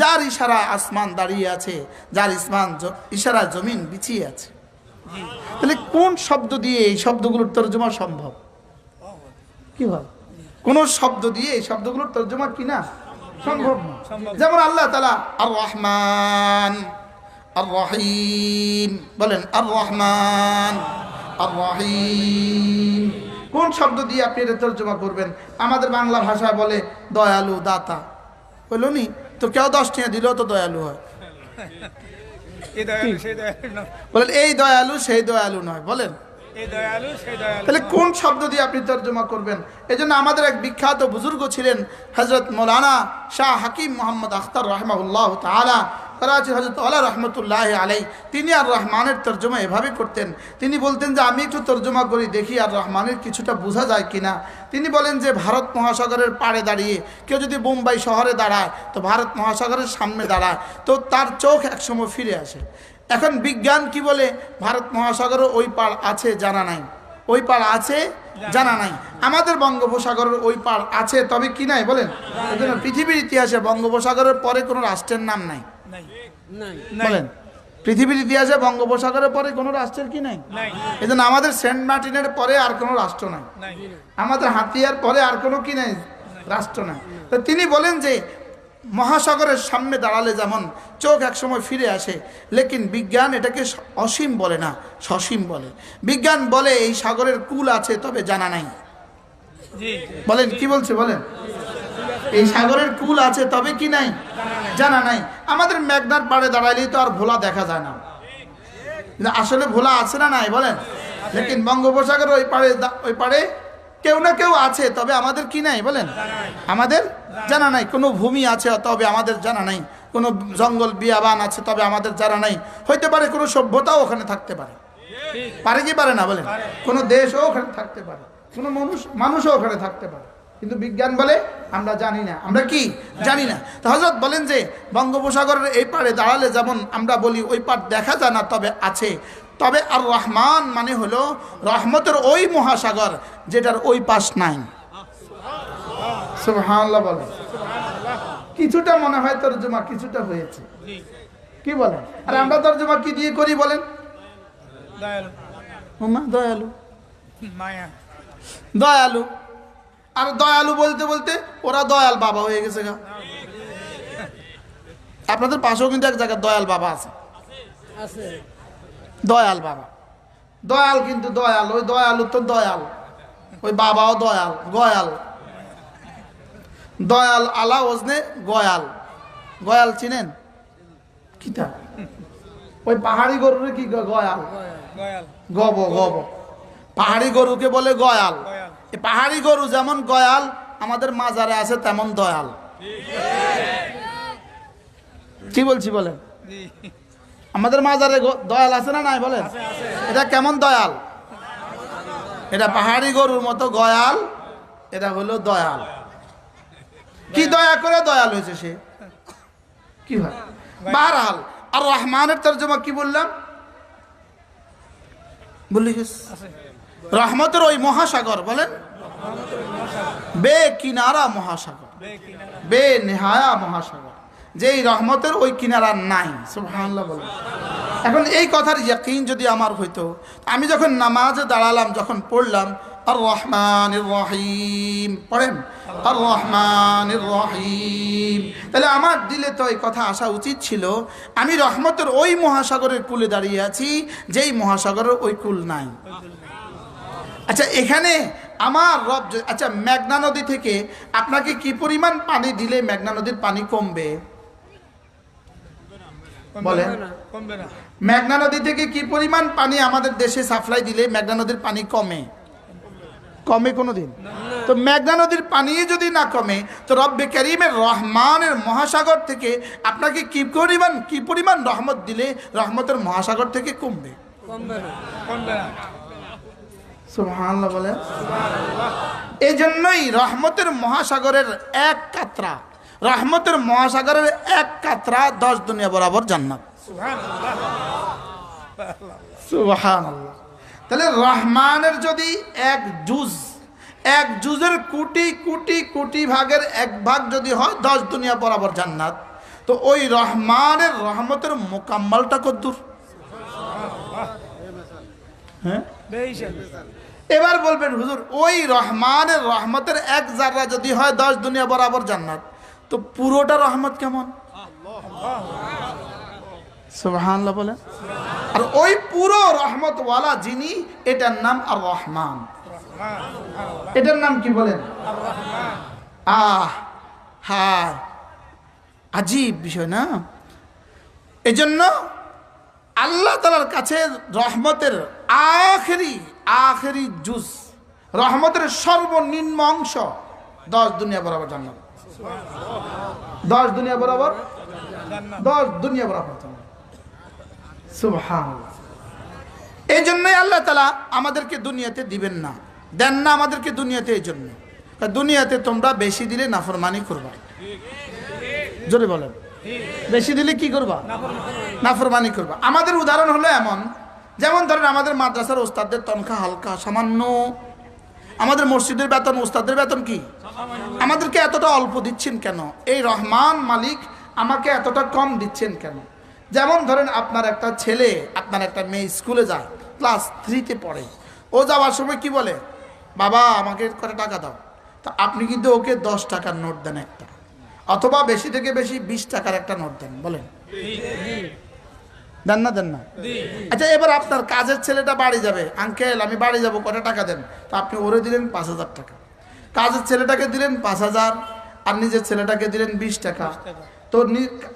যার ইশারায় আসমান দাঁড়িয়ে আছে, যার ইসমান ইশারায় জমিন বিছিয়ে আছে। তাহলে কোন শব্দ দিয়ে এই শব্দগুলোর তর্জমা সম্ভব? কি হয় কোন শব্দ দিয়ে এই শব্দগুলোর তর্জমা কি না? সম্ভব না। যেমন আল্লাহ তালা আর রহমান আর রহিম বলেন আর রহমান আর রহিম কোন শব্দ দিয়ে আপনি এটা তর্জমা করবেন? আমাদের বাংলা ভাষায় বলে, দয়ালু দাতা বলল নি? তো কেউ দশ টিয়া দিলেও তো দয়ালু হয়। এই দয়ালু সেই দয়ালু নয়। বলেন এই দয়ালু সেই দয়ালু নয় বলেন। তাহলে কোন শব্দ দিয়ে আপনি তর্জমা করবেন? এই জন্য আমাদের এক বিখ্যাত বুজুর্গ ছিলেন হজরত মৌলানা শাহ হাকিম মোহাম্মদ আখতার রহমাউল্লাহ তালা করাচি হজরত আল্লাহ রহমতুল্লাহ আলাই তিনি আর রহমানের তর্জমা এভাবে করতেন। তিনি বলতেন যে, আমি একটু তর্জমা করি, দেখি আর রহমানের কিছুটা বোঝা যায় কিনা। তিনি বলেন যে, ভারত মহাসাগরের পাড়ে দাঁড়িয়ে কেউ যদি মুম্বাই শহরে দাঁড়ায়, তো ভারত মহাসাগরের সামনে দাঁড়ায়, তো তার চোখ একসময় ফিরে আসে। এখন বিজ্ঞান কি বলে? ভারত মহাসাগরের ওই পাড় আছে, জানা নাই। ওই পাড় আছে, জানা নাই। আমাদের বঙ্গোপসাগরের ওই পাড় আছে, তবে কি নাই বলেন? পৃথিবীর ইতিহাসে বঙ্গোপসাগরের পরে কোনো রাষ্ট্রের নাম নাই। বলেন পৃথিবীর ইতিহাসে বঙ্গোপসাগরের পরে কোনো রাষ্ট্রের কি নাই? এই জন্য আমাদের সেন্ট মার্টিনের পরে আর কোনো রাষ্ট্র নাই। নাই। আমাদের হাতিয়ার পরে আর কোনো কি নাই? রাষ্ট্র নাই। তো তিনি বলেন যে মহাসাগরের সামনে দাঁড়ালে যেমন চোখ একসময় ফিরে আসে লেকিন বিজ্ঞান এটাকে অসীম বলে না সসীম বলে। বিজ্ঞান বলে এই সাগরের কুল আছে তবে জানা নাই। বলেন কি বলছে বলেন? এই সাগরের কুল আছে তবে কি নাই? জানা নাই। আমাদের মেঘনার পাড়ে দাঁড়াইলেই তো আর ভোলা দেখা যায় না। আসলে ভোলা আছে না নাই, বলেন? লেকিন বঙ্গোপসাগর ওই পাড়ে ওই পাড়ে কেউ না কেউ আছে, তবে আমাদের কি নাই, বলেন? আমাদের জানা নাই, কোনো ভূমি আছে, তবে আমাদের জানা নাই। কোনো জঙ্গল বিয়াবান আছে, তবে আমাদের জানা নাই। হইতে পারে কোনো সভ্যতাও ওখানে থাকতে পারে। পারে কি পারে না, বলেন? কোনো দেশও ওখানে থাকতে পারে। কোনো মানুষ মানুষও ওখানে থাকতে পারে। কিন্তু বিজ্ঞান বলে আমরা জানি না। আমরা কি? জানি না। তো হজরত বলেন যে বঙ্গোপসাগরের এই পাড়ে দাঁড়ালে যেমন আমরা বলি ওই পাড় দেখা যায় না তবে আছে। তবে আর রহমান মানে হলো রহমতের ওই মহাসাগর যেটার ওই পাশ নাই। সুবহানাল্লাহ বলে কিছুটা মনে হয় তর্জমা কিছুটা হয়েছে। কি বলেন? আর আমরা তর্জমা কি দিয়ে করি বলেন? দয়ালু। দয়ালু। মায়া। দয়ালু। আর দয়ালু বলতে বলতে ওরা দয়াল বাবা হয়ে গেছে গা। আপনাদের পাশেও কিন্তু এক জায়গায় দয়াল বাবা আছে। দয়াল বাবা। দয়াল কিন্তু দয়াল ওই দয়ালু তো দয়াল। ওই বাবাও দয়াল গয়াল। দয়াল আলা ওজনে গয়াল। গয়াল চিনেন? কিতা ওই পাহাড়ি গরুরে কি গয়াল। গব গব। পাহাড়ি গরুকে বলে গয়াল। এই পাহাড়ি গরু যেমন গয়াল, আমাদের মাজারে আছে তেমন দয়াল। কি বলছি বলেন? জি আমাদের মাজারে দয়াল আছে না নাই বলেন? এটা কেমন দয়াল? এটা পাহাড়ি গরুর মতো গয়াল, এটা হলো দয়াল। কি দয়া করে দয়াল হয়েছে সে? কি হয় বারহাল আর রহমানের তর্জমা কি বললাম? রহমতের ওই মহাসাগর, বলেন। বে কিনারা মহাসাগর। বে বে নেহায়া মহাসাগর। যেই রহমতের ওই কিনারা নাই, সুবহানাল্লাহ বলেন। এখন এই কথার ইয়াকিন যদি আমার হইতো, আমি যখন নামাজে দাঁড়ালাম, যখন পড়লাম আর রহমান রহিম পড়েন? আর রহমান রহিম তাহলে আমার দিলে তো এই কথা আসা উচিত ছিল আমি রহমতের ওই মহাসাগরের কুলে দাঁড়িয়ে আছি যেই মহাসাগরের ওই কুল নাই। আচ্ছা এখানে আমার রব আচ্ছা মেঘনা নদী থেকে আপনাকে কি পরিমাণ পানি দিলে মেঘনা নদীর পানি কমবে? বলেন। মেঘনা নদী থেকে কি পরিমাণ পানি আমাদের দেশে সাপ্লাই দিলে মেঘনা নদীর পানি কমে? কমে কোনো দিন তো মেঘনা নদীর পানি যদি না কমে তো রব্বে করিমের রহমানের মহাসাগর থেকে আপনাকে কি পরিমাণ কি পরিমাণ রহমত দিলে রহমতের মহাসাগর থেকে কমবে? বলে এই জন্যই রহমতের মহাসাগরের এক কাতরা রহমতের মহাসাগরের এক কাতরা দশ দুনিয়া বরাবর জান্নাত। সুবহানাল্লাহ। তাহলে রহমানের যদি এক জুজ, এক জুজের কোটি কোটি কোটি ভাগের এক ভাগ যদি হয়, দশ দুনিয়া বরাবর জান্নাত। তো ওই রহমানের রহমতের মোকাম্মলটা কদ্দুর। হ্যাঁ? এবার বলবেন, হুজুর, ওই রহমানের রহমতের এক জাররা যদি হয়, দশ দুনিয়া বরাবর জান্নাত। তো পুরোটা রহমত কেমন? সুবহানাল্লাহ বলেন। আর ওই পুরো রহমতওয়ালা যিনি, এটার নাম আর রহমান এটার নাম কি বলেন? আহ হ্যাঁ আজীব বিষয় না? এজন্য আল্লাহ তালার কাছে রহমতের আখেরি আখেরি জুস, রহমতের সর্বনিম্ন অংশ দশ দুনিয়া বরাবর জান্নাত। দশ দুনিয়া বরাবর? দশ দুনিয়া বরাবর জান্নাত। এই জন্যই আল্লাহ তালা আমাদেরকে দুনিয়াতে দিবেন না। দেন না আমাদেরকে দুনিয়াতে এই জন্য দুনিয়াতে তোমরা বেশি দিলে নাফরমানি করবা। জোরে বলেন। বেশি দিলে কি করবা? নাফরমানি করবা। আমাদের উদাহরণ হলো এমন, যেমন ধরেন আমাদের মাদ্রাসার ওস্তাদদের তনখা হালকা, সামান্য। আমাদের মসজিদের বেতন ওস্তাদের বেতন কি? আমাদেরকে এতটা অল্প দিচ্ছেন কেন? এই রহমান মালিক আমাকে এতটা কম দিচ্ছেন কেন? যেমন ধরেন আপনার একটা ছেলে, আপনার একটা মেয়ে স্কুলে যায় ক্লাস থ্রিতে পড়ে। ও যাওয়ার সময় কি বলে? বাবা, আমাকে কত টাকা দাও। তা আপনি কিন্তু ওকে দশ টাকার নোট দেন একটা, অথবা বেশি থেকে বেশি বিশ টাকার একটা নোট দেন, বলেন। দেন না দেন না? আচ্ছা এবার আপনার কাজের ছেলেটা বাড়ি যাবে। আঙ্কেল, আমি বাড়ি যাব, কটা টাকা দেন? তো আপনি ওরে দিলেন পাঁচ হাজার টাকা। কাজের ছেলেটাকে দিলেন পাঁচ হাজার, আর নিজের ছেলেটাকে দিলেন বিশ টাকা। তো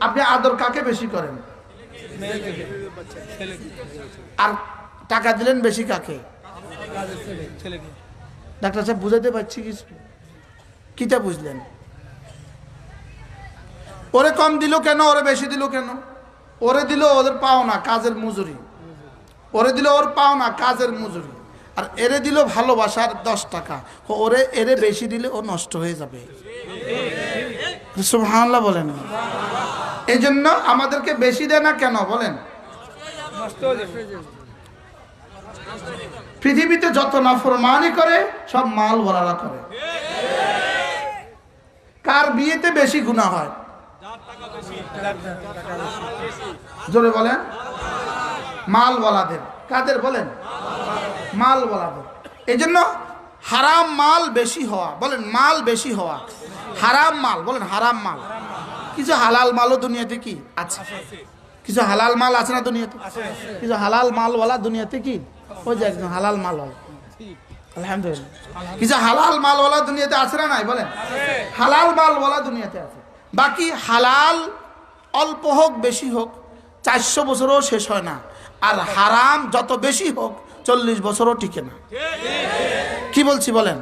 আপনি আদর কাকে বেশি করেন? আর টাকা দিলেন বেশি কাকে? ডাক্তার সাহেব বুঝাতে পারছি কিছু কিটা বুঝলেন? ওরে কম দিল কেন? ওরে বেশি দিল কেন? ওরে দিল ওদের পাও না কাজের মজুরি। ওরে দিল ওর পাও না কাজের মজুরি। আর এরে দিল ভালোবাসার দশ টাকা। ওরে এরে বেশি দিলে ও নষ্ট হয়ে যাবে। সুবহানাল্লাহ বলেন। এই জন্য আমাদেরকে বেশি দেয় না কেন? বলেন। পৃথিবীতে যত নাফরমানি করে, সব মাল ভরারা করে। কার বিয়েতে বেশি গুণা হয়? জোরে বলেন। মালওয়ালাদের। কাদের বলেন? মালওয়ালাদের। এই জন্য হারাম মাল বেশি হওয়া, বলেন মাল বেশি হওয়া। হারাম মাল, বলেন হারাম মাল। কিছু হালাল মালও দুনিয়াতে কি? আছে। কিছু হালাল মাল আছে না দুনিয়াতে? কিছু হালাল মালওয়ালা দুনিয়াতে কি? ওই যে একজন হালাল মালওয়ালা। আলহামদুলিল্লাহ। কিছু হালাল মালওয়ালা দুনিয়াতে আছে না নাই? বলেন। হালাল মালওয়ালা দুনিয়াতে আছে। বাকি হালাল অল্প হোক বেশি হোক চারশো বছরও শেষ হয় না। আর হারাম যত বেশি হোক চল্লিশ বছরও টিকে না। কি বলছি বলেন?